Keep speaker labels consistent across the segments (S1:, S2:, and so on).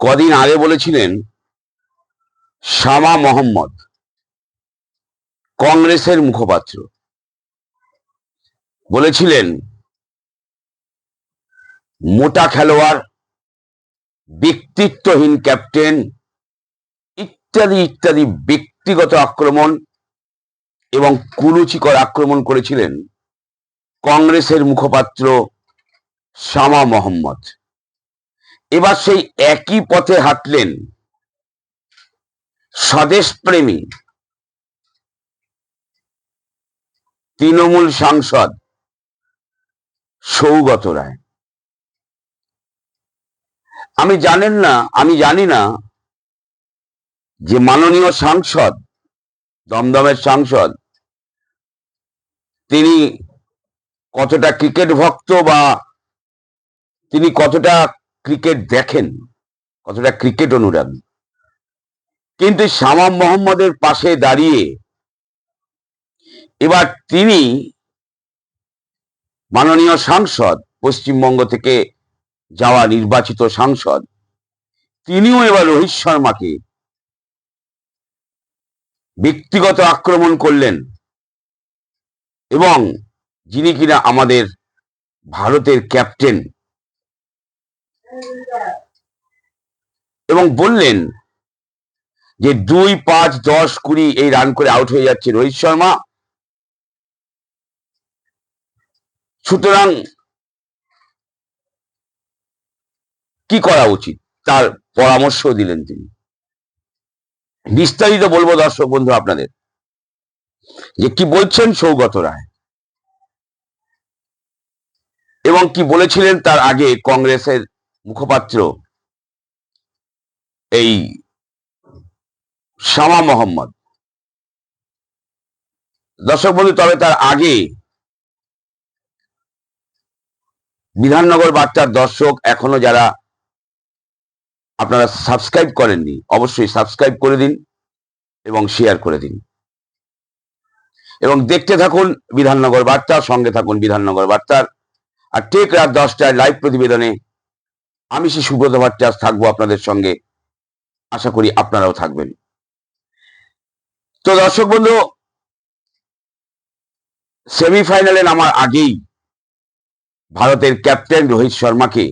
S1: কদিন আগে বলেছিলেন, শামা মোহাম্মদ কংগ্রেসের মুখপাত্র। বলেছিলেন, মোটা খেলোয়াড়, ব্যক্তিত্বহীন ক্যাপ্টেন, ইত্যাদি ইত্যাদি ব্যক্তিগত আক্রমণ এবং কুরুচিকর আক্রমণ করেছিলেন কংগ্রেসের মুখপাত্র শামা মোহাম্মদ। এবার সেই একই পথে হাঁটলেন স্বদেশপ্রেমী তৃণমূল সাংসদ সৌগত রায়। আমি জানেন না, আমি জানি না যে মাননীয় সাংসদ, দমদমের সাংসদ, তিনি কতটা ক্রিকেট ভক্ত বা তিনি কতটা ক্রিকেট দেখেন, কতটা ক্রিকেট অনুরাগী। কিন্তু শামাম মোহাম্মদের পাশে দাঁড়িয়ে এবার তিনি মাননীয় সাংসদ, পশ্চিমবঙ্গ থেকে যাওয়া নির্বাচিত সাংসদ, তিনিও এবার রোহিত শর্মাকে ব্যক্তিগত আক্রমণ করলেন এবং যিনি কিনা আমাদের ভারতের ক্যাপ্টেন এবং বললেন যে দুই, পাঁচ, দশ, কুড়ি এই রান করে আউট হয়ে যাচ্ছে রোহিত শর্মা। সুতরাং কি করা উচিত? তার পরামর্শ দিলেন তিনি। বিস্তারিত বলব দর্শক বন্ধু আপনাদের যে কি বলছেন সৌগত রায়। এবং কি বলেছিলেন তার আগে কংগ্রেসের মুখপাত্র এই শামা মোহাম্মদ। দর্শক বন্ধু, তবে তার আগে বিধাননগর বার্তার দর্শক এখনও যারা আপনারা সাবস্ক্রাইব করেননি, অবশ্যই সাবস্ক্রাইব করে দিন এবং শেয়ার করে দিন। এবং দেখতে থাকুন বিধাননগর বার্তা, সঙ্গে থাকুন বিধাননগর বার্তার। আর ঠিক রাত দশটায় লাইভ প্রতিবেদনে আমি শ্রী সুব্রত ভট্টাচার্য থাকব আপনাদের সঙ্গে। আশা করি আপনারাও থাকবেন। তো দর্শক বন্ধু সেমিফাইনালে নামার আগেই ভারতের ক্যাপ্টেন রোহিত শর্মাকে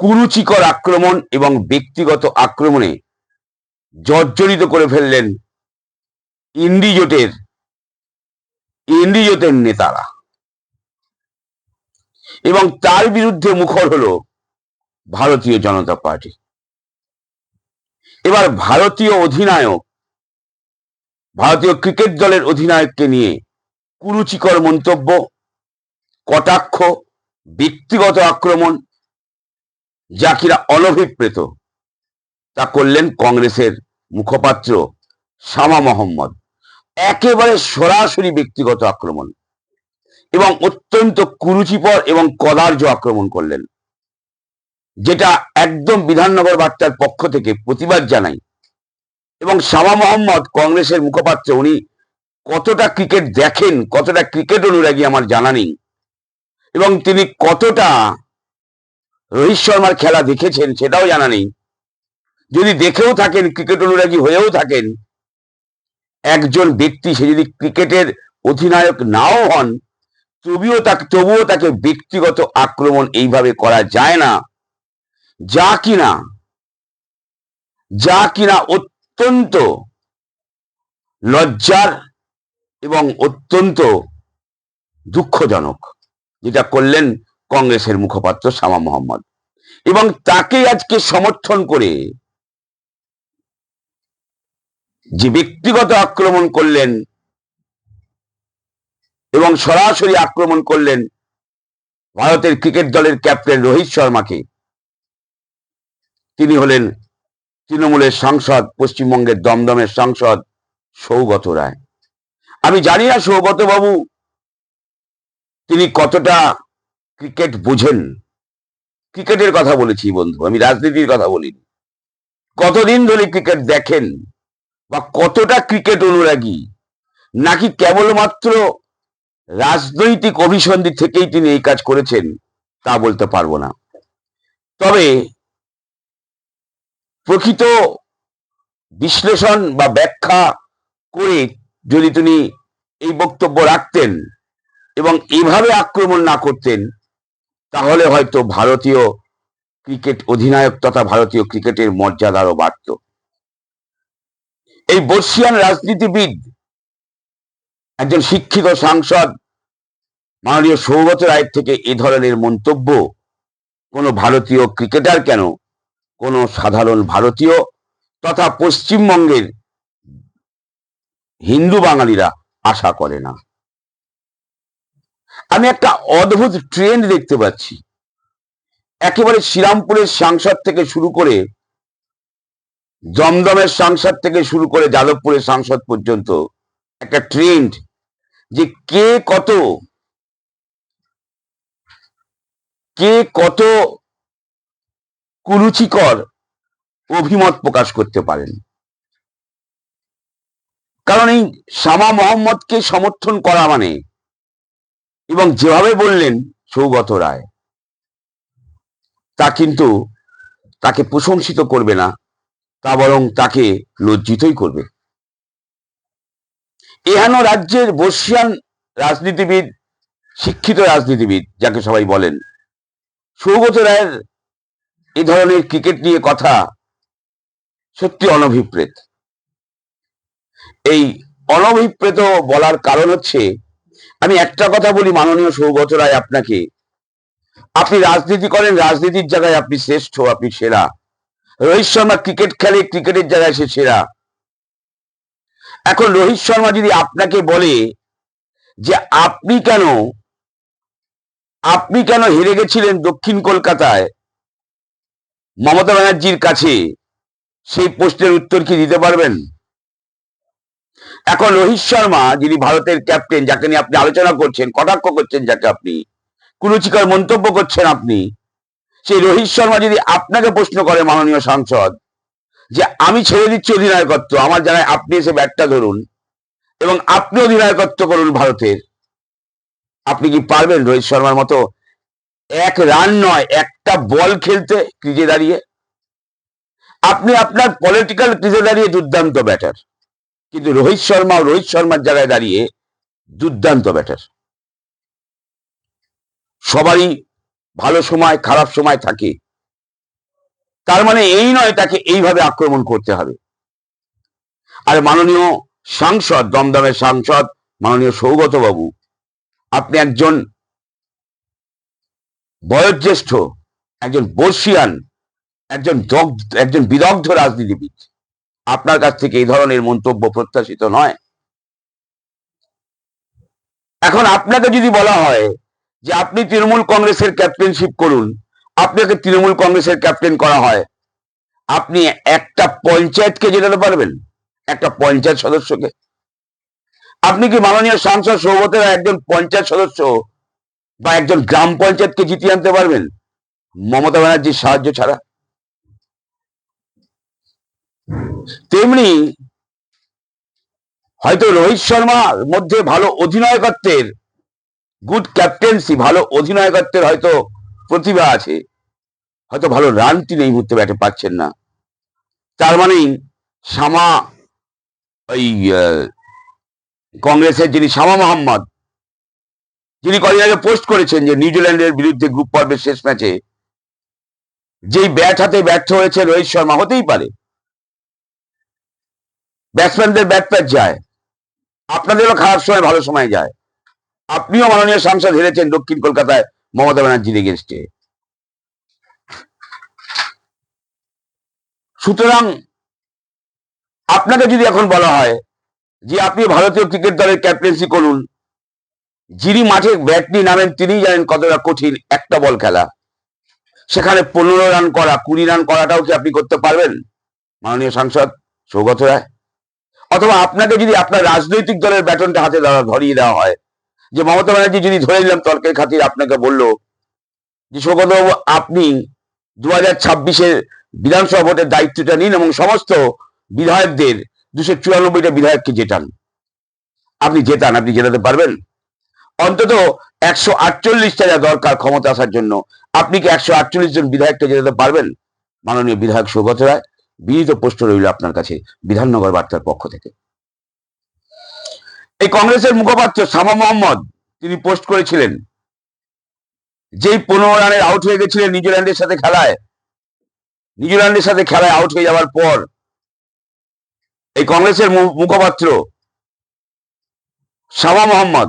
S1: কুরুচিকর আক্রমণ এবং ব্যক্তিগত আক্রমণে জর্জরিত করে ফেললেন ইন্ডিজোটের ইন্ডিজোটের নেতারা। এবং তার বিরুদ্ধে মুখর হলো ভারতীয় জনতা পার্টি। এবার ভারতীয় অধিনায়ক, ভারতীয় ক্রিকেট দলের অধিনায়ককে নিয়ে কুরুচিকর মন্তব্য, কটাক্ষ, ব্যক্তিগত আক্রমণ, যা কিনা অনভিপ্রেত, তা করলেন কংগ্রেসের মুখপাত্র শামা মোহাম্মদ। একেবারে সরাসরি ব্যক্তিগত আক্রমণ। এবং অত্যন্ত কুরুচিপর এবং কদার্য আক্রমণ করলেন। যেটা একদম বিধাননগর বার্তার পক্ষ থেকে প্রতিবাদ জানাই। এবং শামা মোহাম্মদ কংগ্রেসের মুখপাত্র, উনি কতটা ক্রিকেট দেখেন, কতটা ক্রিকেট অনুরাগী আমার জানা নেই। এবং তিনি কতটা রোহিত শর্মার খেলা দেখেছেন সেটাও জানা নেই। যদি দেখেও থাকেন, ক্রিকেট অনুরাগী হয়েও থাকেন, একজন ব্যক্তি, সে যদি ক্রিকেটের অধিনায়ক নাও হন তবুও তাকে তবুও তাকে ব্যক্তিগত আক্রমণ এইভাবে করা যায় না। যা কিনা যা কিনা অত্যন্ত লজ্জার এবং অত্যন্ত দুঃখজনক, যেটা করলেন কংগ্রেসের মুখপাত্র শামা মোহাম্মদ। এবং তাকে আজকে সমর্থন করে যে ব্যক্তিগত আক্রমণ করলেন এবং সরাসরি আক্রমণ করলেন ভারতের ক্রিকেট দলের ক্যাপ্টেন রোহিত শর্মাকে। তিনি হলেন তৃণমূলের সাংসদ, পশ্চিমবঙ্গের দমদমের সাংসদ সৌগত রায়। আমি জানি না সৌগত বাবু তিনি কতটা ক্রিকেট বুঝেন। ক্রিকেটের কথা বলেছি বন্ধু, আমি রাজনীতির কথা বলিনি। কতদিন ধরে ক্রিকেট দেখেন বা কতটা ক্রিকেট অনুরাগী, নাকি কেবলমাত্র রাজনৈতিক অভিসন্ধি থেকেই তিনি এই কাজ করেছেন, তা বলতে পারব না। তবে প্রকৃত বিশ্লেষণ বা ব্যাখ্যা করে যদি তিনি এই বক্তব্য রাখতেন এবং এভাবে আক্রমণ না করতেন, তাহলে হয়তো ভারতীয় ক্রিকেট অধিনায়ক তথা ভারতীয় ক্রিকেটের মর্যাদা আরও বাড়ত। এই বর্ষিয়ান রাজনীতিবিদ একজন শিক্ষিত সাংসদ মাননীয় সৌগত রায়ের থেকে এ ধরনের মন্তব্য, কোনো ভারতীয় ক্রিকেটার কেন, কোনো সাধারণ ভারতীয় তথা পশ্চিমবঙ্গের হিন্দু বাঙালিরা আশা করে না। আমি একটা অদ্ভুত ট্রেন্ড দেখতে পাচ্ছি। একেবারে শ্রীরামপুরের সাংসদ থেকে শুরু করে দমদমের সাংসদ থেকে শুরু করে যাদবপুরের সাংসদ পর্যন্ত একটা ট্রেন্ড যে কে কত? কে কত কুরুচিকর অভিমত প্রকাশ করতে পারেন? কারণ এই শামা মোহাম্মদকে সমর্থন করা মানে এবং যেভাবে বললেন সৌগত রায়, তা কিন্তু তাকে প্রশংসিত করবে না, তা বরং তাকে লজ্জিতই করবে। এহেন রাজ্যের বর্ষিয়ান রাজনীতিবিদ, শিক্ষিত রাজনীতিবিদ, যাকে সবাই বলেন। সৌগত রায়ের এ ধরনের ক্রিকেট নিয়ে কথা সত্যি অনভিপ্রেত। এই অনভিপ্রেত বলার কারণ হচ্ছে, আমি একটা কথা বলি মাননীয় সৌগত রায় আপনাকে। আপনি রাজনীতি করেন, রাজনীতির জায়গায় আপনি শ্রেষ্ঠ, আপনি সেরা। রোহিত শর্মা ক্রিকেট খেলে, ক্রিকেটের জায়গায় সে সেরা। এখন রোহিত শর্মা যদি আপনাকে বলে যে আপনি কেন আপনি কেন হেরে গেছিলেন দক্ষিণ কলকাতায়? মমতা ব্যানার্জির কাছে সেই প্রশ্নের উত্তর কি দিতে পারবেন? এখন রোহিত শর্মা, যিনি ভারতের ক্যাপ্টেন, যাকে নিয়ে আপনি আলোচনা করছেন, কটাক্ষ করছেন যাকে আপনি? কুরুচিকর মন্তব্য করছেন আপনি? সেই রোহিত শর্মা যদি আপনাকে প্রশ্ন করে মাননীয় সাংসদ যে আমি ছেড়ে দিচ্ছি অধিনায়কত্ব, আমার জানায় আপনি এসে ব্যাটটা ধরুন এবং আপনি অধিনায়কত্ব করুন ভারতের। আপনি কি পারবেন রোহিত শর্মার মতো এক রান নয়, একটা বল খেলতে ক্রিজে দাঁড়িয়ে? আপনি আপনার পলিটিক্যাল ক্রিজে দাঁড়িয়ে দুর্দান্ত ব্যাটার কিন্তু রোহিত শর্মা রোহিত শর্মার জায়গায় দাঁড়িয়ে দুর্দান্ত ব্যাটার সবারই ভালো সময়, খারাপ সময় থাকে। তার মানে এই নয় তাকে এইভাবে আক্রমণ করতে হবে। আর মাননীয় সাংসদ, দমদমের সাংসদ, মাননীয় সৌগত বাবু আপনি একজন বয়োজ্যেষ্ঠ, একজন বর্ষিয়ান, একজন একজন বিদগ্ধ রাজনীতিবিদ, আপনার কাছ থেকে এই ধরনের মন্তব্য প্রত্যাশিত নয়। এখন আপনাকে যদি বলা হয় যে আপনি তৃণমূল কংগ্রেসের ক্যাপ্টেনশিপ করুন আপনাকে তৃণমূল কংগ্রেসের ক্যাপ্টেন করা হয়। আপনি একটা পঞ্চায়েতকে জেতাতে পারবেন, একটা পঞ্চায়েত সদস্যকে। আপনি কি মাননীয় সাংসদ সৌগতের একজন পঞ্চায়েত সদস্য বা একজন গ্রাম পঞ্চায়েতকে জিতিয়ে আনতে পারবেন? মমতা ব্যানার্জির সাহায্য ছাড়া। তেমনি হয়তো রোহিত শর্মার মধ্যে ভালো অধিনায়কত্বের গুড ক্যাপ্টেন্সি ভালো অধিনায়কত্বের হয়তো প্রতিভা আছে। হয়তো ভালো রান তিনি এই মুহূর্তে ব্যাটে পাচ্ছেন না। তার মানে শামা ওই কংগ্রেসের যিনি শামা মোহাম্মদ, যিনি কদিন আগে পোস্ট করেছেন যে নিউজিল্যান্ডের বিরুদ্ধে গ্রুপ পর্বের শেষ ম্যাচে, যেই ব্যাট হাতে ব্যর্থ হয়েছে রোহিত শর্মা, হতেই পারে। ব্যাটসম্যানদের ব্যাট প্যাচ যায়। আপনাদেরও খারাপ সময়, ভালো সময় যায়। আপনিও মাননীয় সাংসদ হেরেছেন দক্ষিণ কলকাতায়। মমতা ব্যানার্জির এগেনস্টে সুতরাং আপনাকে যদি এখন বলা হয় যে আপনি ভারতীয় ক্রিকেট দলের ক্যাপ্টেন্সি করুন, যিনি মাঠে ব্যাট নিয়ে নামেন, তিনিই জানেন কতটা কঠিন একটা বল খেলা। সেখানে পনেরো রান করা, কুড়ি রান করাটাও কি আপনি করতে পারবেন? মাননীয় সাংসদ সৌগত রায়। অথবা আপনাকে যদি আপনার রাজনৈতিক দলের ব্যাটনটা হাতে ধরা, ধরিয়ে দেওয়া হয় যে মমতা ব্যানার্জি যদি ধরে নিলাম তর্কের খাতির আপনাকে বলল যে সৌগতবাবু আপনি দু হাজার ছাব্বিশের বিধানসভা ভোটের দায়িত্বটা নিন এবং সমস্ত বিধায়কদের দুশো চুরানব্বইটা বিধায়ককে জেতান। আপনি জেতান, আপনি জেতাতে পারবেন। অন্তত একশো আটচল্লিশটা যা দরকার ক্ষমতা আসার জন্য, আপনি কি একশো আটচল্লিশ জন বিধায়ককে জেতাতে পারবেন? মাননীয় বিধায়ক সৌগত রায় বিনীত প্রশ্ন রইল আপনার কাছে, বিধাননগর বার্তার পক্ষ থেকে। এই কংগ্রেসের মুখপাত্র শামা মোহাম্মদ তিনি পোস্ট করেছিলেন। যেই পনেরো রানের আউট হয়ে গেছিলেন নিউজিল্যান্ডের সাথে খেলায়। নিউজিল্যান্ডের সাথে খেলায় আউট হয়ে যাওয়ার পর এই কংগ্রেসের মুখপাত্র শামা মোহাম্মদ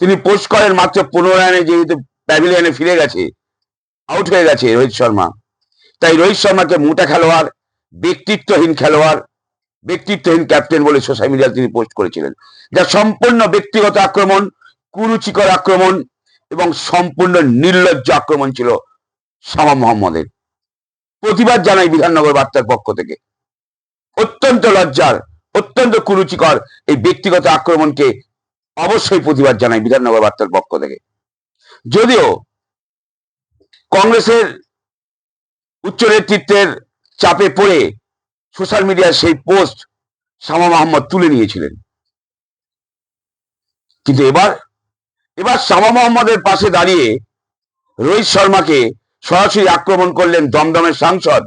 S1: তিনি পোস্ট করেন মাত্র পনেরো রানে যেহেতু প্যাভিলিয়নে ফিরে গেছে আউট হয়ে গেছে রোহিত শর্মা। তাই রোহিত শর্মাকে মোটা খেলোয়াড়, ব্যক্তিত্বহীন খেলোয়াড় ব্যক্তিত্বহীন ক্যাপ্টেন বলে সোশ্যাল মিডিয়ায় তিনি পোস্ট করেছিলেন। যা সম্পূর্ণ ব্যক্তিগত আক্রমণ, কুরুচিকর আক্রমণ এবং সম্পূর্ণ নির্লজ্জ আক্রমণ ছিল শামা মোহাম্মদের। প্রতিবাদ জানাই বিধাননগর বার্তার পক্ষ থেকে। অত্যন্ত লজ্জার, অত্যন্ত কুরুচিকর এই ব্যক্তিগত আক্রমণকে অবশ্যই প্রতিবাদ জানাই বিধাননগর বার্তার পক্ষ থেকে। যদিও কংগ্রেসের উচ্চ নেতৃত্বের চাপে পড়ে সোশ্যাল মিডিয়ার সেই পোস্ট শামা মোহাম্মদ তুলে নিয়েছিলেন। কিন্তু এবার এবার শামা মোহাম্মদের পাশে দাঁড়িয়ে রোহিত শর্মাকে সরাসরি আক্রমণ করলেন দমদমের সাংসদ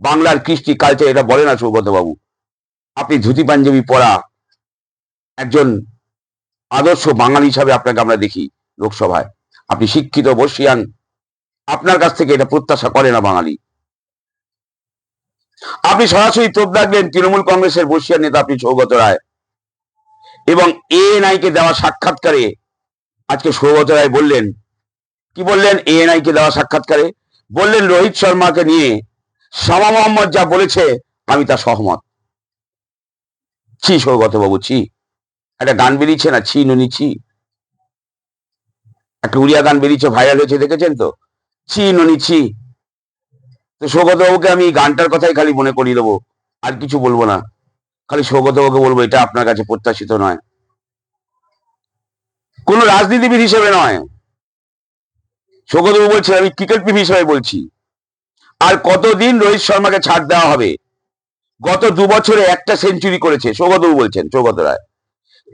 S1: বাংলার কৃষ্টি কালচার এটা বলে না বাবু আপনি ধুতি পাঞ্জাবি পরা একজন আদর্শ বাঙালি হিসাবে আপনাকে আমরা দেখি লোকসভায়। আপনি শিক্ষিত, বর্ষিয়ান, আপনার কাছ থেকে এটা প্রত্যাশা করে না বাঙালি। আপনি সরাসরি তোপ ডাকলেন তৃণমূল কংগ্রেসের বর্ষিয়ান নেতা আপনি সৌগত রায়। এবং এ নাইকে দেওয়া সাক্ষাৎকারে আজকে সৌগত রায় বললেন। কি বললেন এ কে দেওয়া সাক্ষাৎকারে? বললেন রোহিত শর্মাকে নিয়ে শামা মোহাম্মদ যা বলেছে, আমি তা সহমত। ছি সৌগত বাবু ছি। একটা গান বেরিয়েছে না? ছি নুনি, ছি। একটা উড়িয়া গান বেরিয়েছে, ভাইরাল হয়েছে, দেখেছেন তো? ছি নুনি, ছি। তো সৌগত বাবুকে আমি গানটার কথাই খালি মনে করিয়ে দেবো। আর কিছু বলব না। খালি সৌগত বাবুকে বলব, এটা আপনার কাছে প্রত্যাশিত নয়। কোন রাজনীতিবিদ হিসেবে নয়। সৌগতবাবু বলছেন, আমি ক্রিকেট প্রেমী হিসেবে বলছি। আর কতদিন রোহিত শর্মাকে ছাড় দেওয়া হবে? গত দু বছরে একটা সেঞ্চুরি করেছে, সৌগতবাবু বলছেন, সৌগত রায়।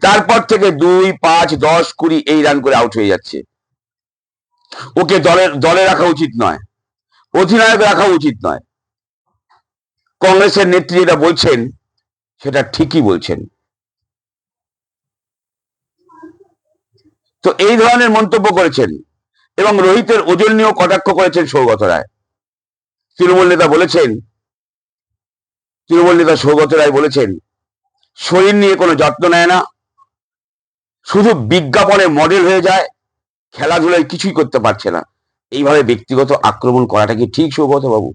S1: তারপর থেকে দুই, পাঁচ, দশ, কুড়ি, এই রান করে আউট হয়ে যাচ্ছে। ওকে দলের দলে রাখা উচিত নয়। অধিনায়ক রাখা উচিত নয়। কংগ্রেসের নেত্রী যেটা বলছেন, সেটা ঠিকই বলছেন। তো এই ধরনের মন্তব্য করেছেন এবং রোহিতের ওজন নিয়েও কটাক্ষ করেছেন সৌগত রায়। তৃণমূল নেতা বলেছেন, তৃণমূল নেতা সৌগত রায় বলেছেন, শরীর নিয়ে কোনো যত্ন নেয় না, শুধু বিজ্ঞাপনে মডেল হয়ে যায়, খেলাধুলায় কিছুই করতে পারছে না। এইভাবে ব্যক্তিগত আক্রমণ করাটা কি ঠিক সৌগত বাবু?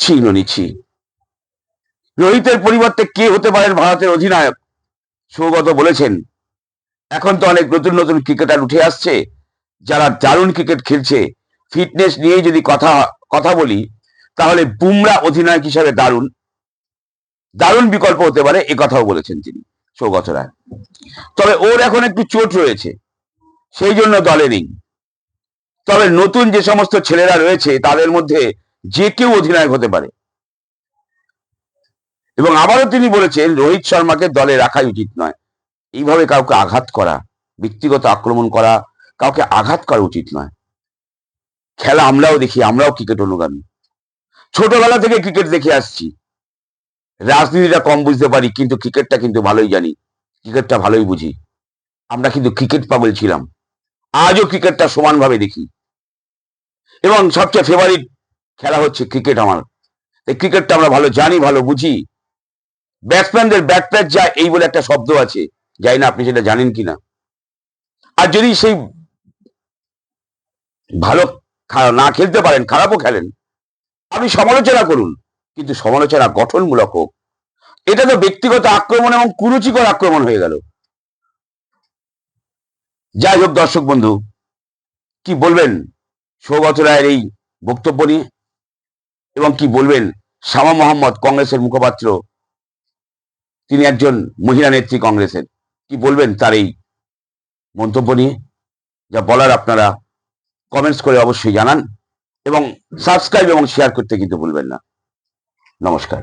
S1: ছিনি ছি। রোহিতের পরিবর্তে কে হতে পারেন ভারতের অধিনায়ক? সৌগত বলেছেন, এখন তো অনেক নতুন নতুন ক্রিকেটার উঠে আসছে, যারা দারুণ ক্রিকেট খেলছে। ফিটনেস নিয়ে যদি কথা কথা বলি, তাহলে বুমরা অধিনায়ক হিসাবে দারুণ। দারুণ বিকল্প হতে পারে, এ কথাও বলেছেন তিনি সৌগত রায়। তবে ওর এখন একটু চোট রয়েছে, সেই জন্য দলে নেই। তবে নতুন যে সমস্ত ছেলেরা রয়েছে, তাদের মধ্যে যে কেউ অধিনায়ক হতে পারে। এবং আবারও তিনি বলেছেন, রোহিত শর্মাকে দলে রাখাই উচিত নয়। এইভাবে কাউকে আঘাত করা, ব্যক্তিগত আক্রমণ করা, কাউকে আঘাত করা উচিত নয়। খেলা আমরাও দেখি, আমরাও ক্রিকেট অনুগামী। ছোটবেলা থেকে ক্রিকেট দেখে আসছি। রাজনীতিটা কম বুঝতে পারি, কিন্তু ক্রিকেটটা কিন্তু ভালোই জানি। ক্রিকেটটা ভালোই বুঝি। আমরা কিন্তু ক্রিকেট পাগল ছিলাম। আজও ক্রিকেটটা সমানভাবে দেখি। এবং সবচেয়ে ফেভারিট খেলা হচ্ছে ক্রিকেট আমার। এই ক্রিকেটটা আমরা ভালো জানি, ভালো বুঝি। ব্যাটসম্যানদের ব্যাট প্যাচ যায় এই বলে একটা শব্দ আছে। জানি না আপনি সেটা জানেন কিনা। আর যদি সেই ভালো না খেলতে পারেন, খারাপও খেলেন, আপনি সমালোচনা করুন। কিন্তু সমালোচনা গঠনমূলক হোক। এটা তো ব্যক্তিগত আক্রমণ এবং কুরুচিকর আক্রমণ হয়ে গেল। যাই হোক দর্শক বন্ধু, কি বলবেন? সৌগত রায়ের এই বক্তব্য নিয়ে। এবং কি বলবেন, শামা মোহাম্মদ কংগ্রেসের মুখপাত্র, তিনি একজন মহিলা নেত্রী কংগ্রেসের। কি বলবেন তার এই মন্তব্য নিয়ে? যা বলার আপনারা কমেন্টস করে অবশ্যই জানান এবং সাবস্ক্রাইব এবং শেয়ার করতে কিন্তু ভুলবেন না। নমস্কার।